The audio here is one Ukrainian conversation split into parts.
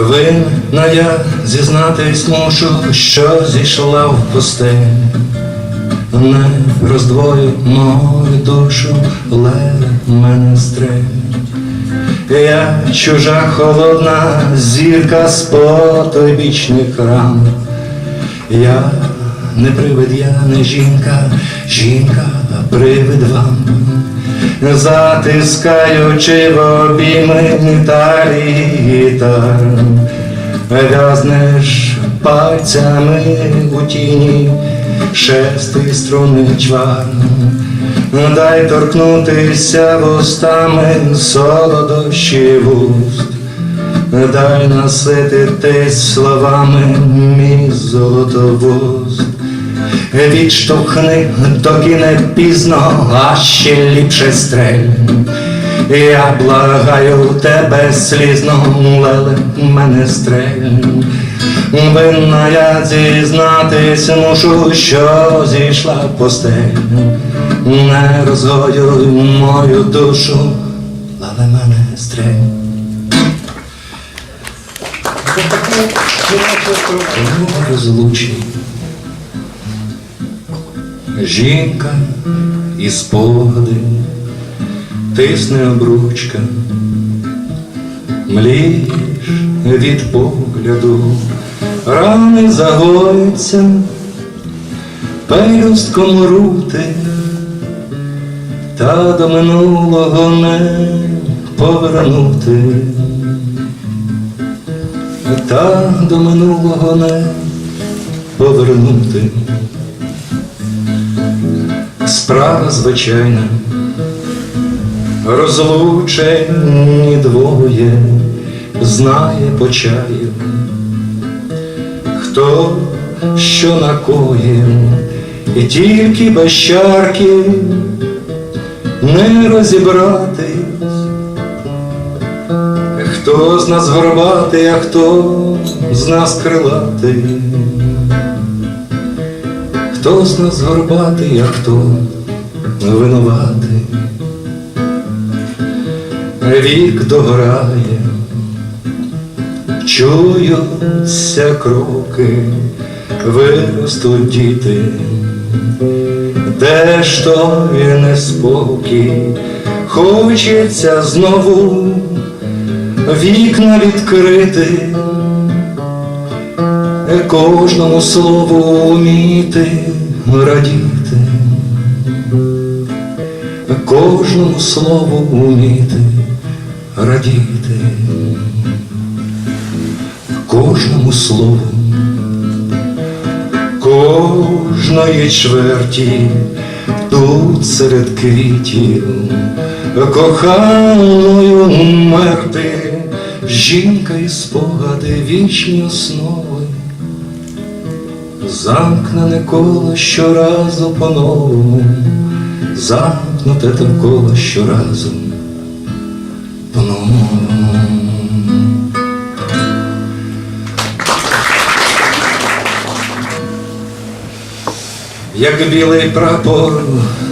Винна я зізнатись мушу, що зійшла в пустель. Не роздвою мою душу, ле мене стрель. Я чужа холодна зірка з потойбічних рам. Я не привид, я не жінка, жінка, привид вам. Затискаючи в обійми талії гітар, в'язнеш пальцями у тіні шестий струнний чвар. Дай торкнутися вустами солодощі вуст, дай насититись словами мій золотовуст. Відштовхни, доки не пізно, а ще ліпше стрель. Я благаю тебе слізно, леле мене стрель. Винна я зізнатись мушу, що зійшла постель. Не розгодюй мою душу, леле мене стрель. Розлучені. Жінка і спогади, тисне обручка, млієш від погляду, рани загоються, пелюстком рути, та до минулого не повернути, та до минулого не повернути. Справа звичайна, розлучені двоє, знає по чаю, хто що накоїв, і тільки без чарки не розібратись, хто з нас горбатий, а хто з нас крилатий. Хто з нас горбатий, а хто винуватий? Вік догорає, чуються кроки, виростуть діти, де ж той неспокій, хочеться знову вікна відкрити кожному слову уміти радіти, кожному слову уміти радіти, кожному слову, кожної чверті тут серед квітів, коханою мерти, жінка і спогади вічні основи. Замкнене коло щоразу по-новому, замкнуте те коло щоразу по-новому. Як білий прапор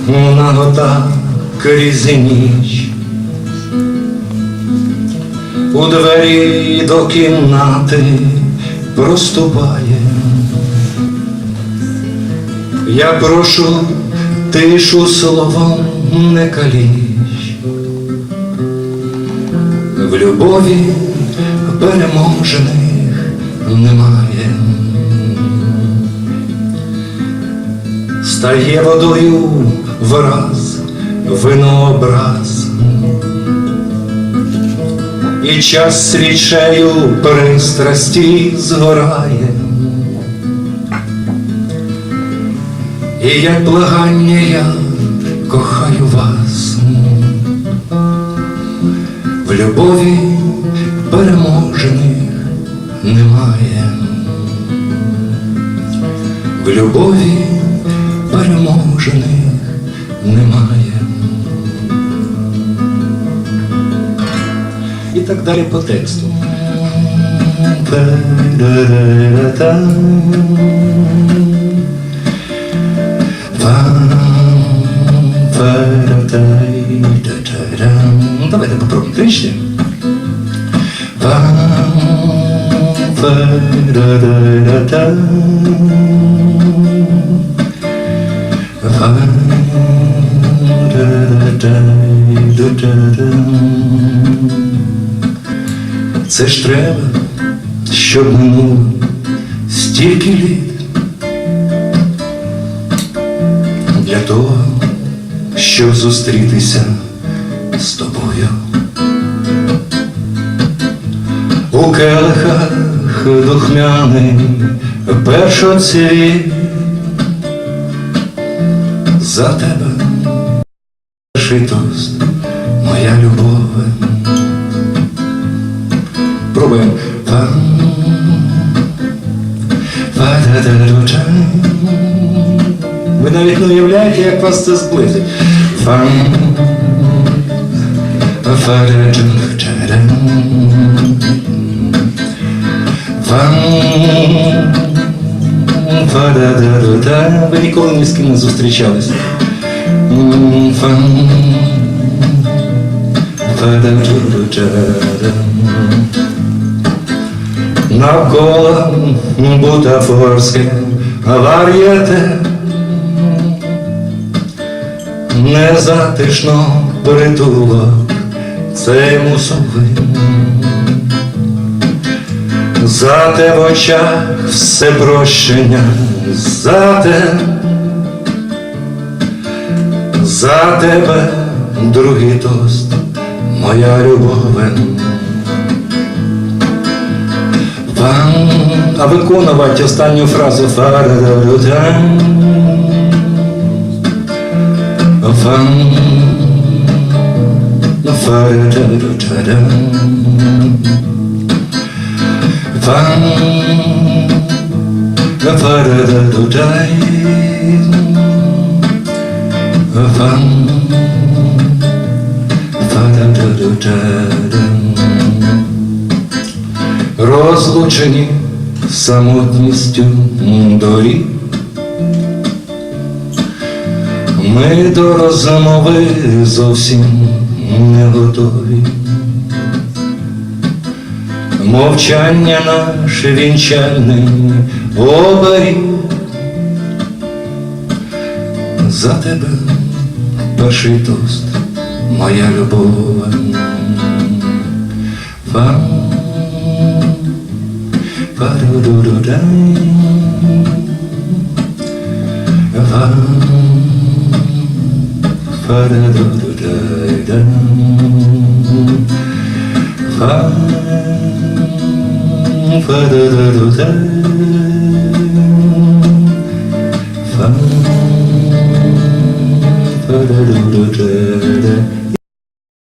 на гота крізь ніч, у двері до кімнати проступає. Я прошу тишу словом не каліч, в любові переможених немає. Стає водою враз винообраз, і час свічею пристрасті згорає. І як благання я кохаю вас, в любові переможених немає, в любові переможених немає. І так далі по тексту. Та-да-да-да-там. Давайте попробуем. Тричі. Це ж треба, щоб минуло стільки літ для того, щоб зустрітися з тобою. У келихах духмяний першоцвіт за тебе перший тост, моя любов. Пробуємо. Ви навіть не уявляєте, як вас це зблизить. Фа, фа-да-да-да-да. Фа, фа-да-да-да-да. Ви ніколи ні з ким не зустрічалися. М, Фа, фа-да-да-да-да. Навколо бутафорське вар'єте Незатишно притулок цей мусовий За те в очах все прощення, за те, за тебе другий тост, моя любове. Вам, а виконувати останню фразу фа-да-да-да-да. Вам, фа-да-да-да-да. Вам, фа-да-да-да-да. Вам, фа-да-да-да-да. Розлучені самотністю доріг. Ми до розмови зовсім не готові. Мовчання наше вінчальний оберіг. За тебе перший тост, моя любов. Вам Па-ду-ду-ду-дай. Вам Fa-da-du-du-dai-da. Ferdudeden Ferdudeden